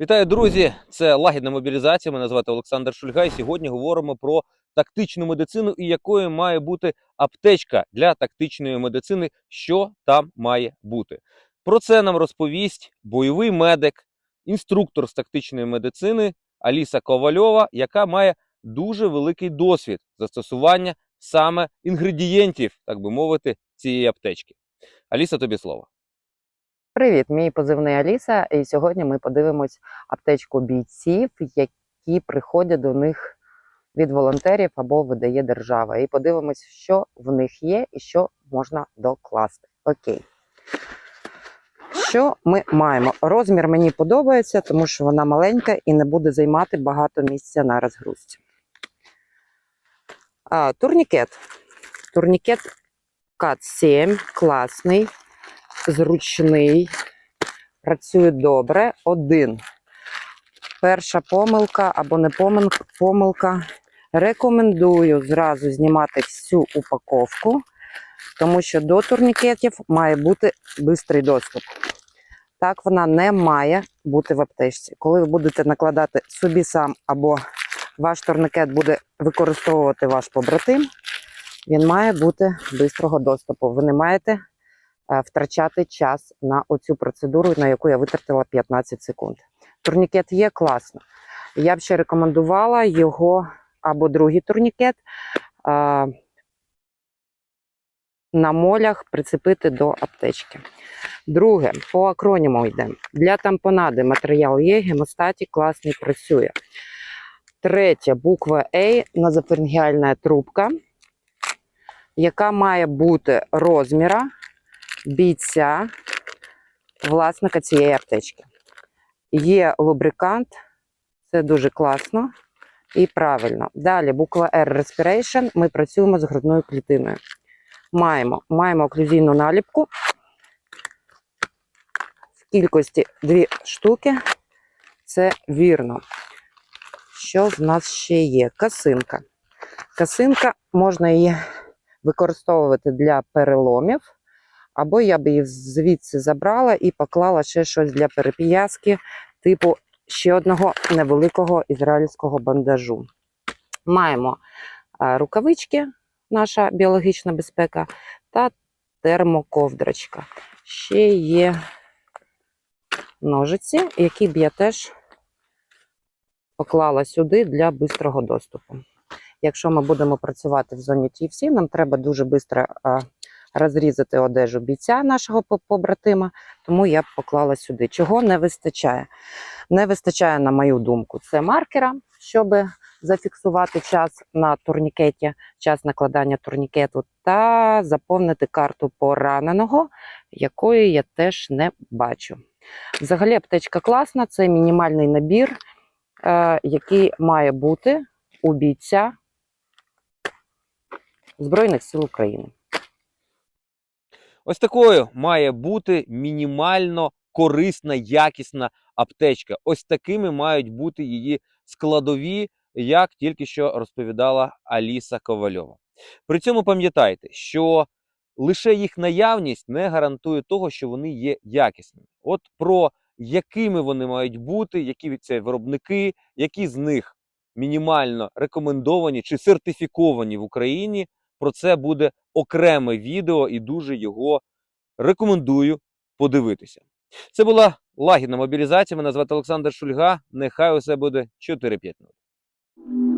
Вітаю, друзі! Це лагідна мобілізація. Мене звати Олександр Шульга. І сьогодні говоримо про тактичну медицину і якою має бути аптечка для тактичної медицини, що там має бути. Про це нам розповість бойовий медик, інструктор з тактичної медицини Аліса Ковальова, яка має дуже великий досвід застосування саме інгредієнтів, так би мовити, цієї аптечки. Аліса, тобі слово. Привіт, мій позивний Аліса. І сьогодні ми подивимось аптечку бійців, які приходять до них від волонтерів або видає держава. І подивимось, що в них є і що можна докласти. Окей. Що ми маємо? Розмір мені подобається, тому що вона маленька і не буде займати багато місця на розгрузці. А, турнікет. Турнікет КАТ 7, класний зручний, працює добре. Один. Перша помилка або не помилка. Рекомендую зразу знімати всю упаковку, тому що до турнікетів має бути швидкий доступ. Так вона не має бути в аптечці. Коли ви будете накладати собі сам або ваш турнікет буде використовувати ваш побратим, він має бути швидкого доступу. Ви не маєте втрачати час на оцю процедуру, на яку я витратила 15 секунд. Турнікет є класно. Я б ще рекомендувала його або другий турнікет а, на молях прицепити до аптечки. Друге, по акроніму йдемо. Для тампонади матеріал є, гемостатік класний працює. Третє, буква А, назофарингеальна трубка, яка має бути розміра бійця, власника цієї аптечки. Є лубрикант, це дуже класно і правильно. Далі буква R Respiration. Ми працюємо з грудною клітиною. Маємо, маємо оклюзійну наліпку в кількості дві штуки. Це вірно. Що в нас ще є? Касинка. Касинка можна її використовувати для переломів. Або я б її звідси забрала і поклала ще щось для переп'язки, типу ще одного невеликого ізраїльського бандажу. Маємо рукавички, наша біологічна безпека, та термоковдрочка. Ще є ножиці, які б я теж поклала сюди для швидкого доступу. Якщо ми будемо працювати в зоні TFC, нам треба дуже швидко розрізати одежу бійця нашого побратима, тому я поклала сюди. Чого не вистачає? Не вистачає, на мою думку, це маркера, щоб зафіксувати час на турнікеті, час накладання турнікету, та заповнити карту пораненого, якої я теж не бачу. Взагалі, аптечка класна, це мінімальний набір, е, який має бути у бійця Збройних сил України. Ось такою має бути мінімально корисна, якісна аптечка. Ось такими мають бути її складові, як тільки що розповідала Аліса Ковальова. При цьому пам'ятайте, що лише їх наявність не гарантує того, що вони є якісними. От про якими вони мають бути, які це виробники, які з них мінімально рекомендовані чи сертифіковані в Україні. Про це буде окреме відео і дуже його рекомендую подивитися. Це була лагідна мобілізація. Мене звати Олександр Шульга. Нехай усе буде 4-5-0.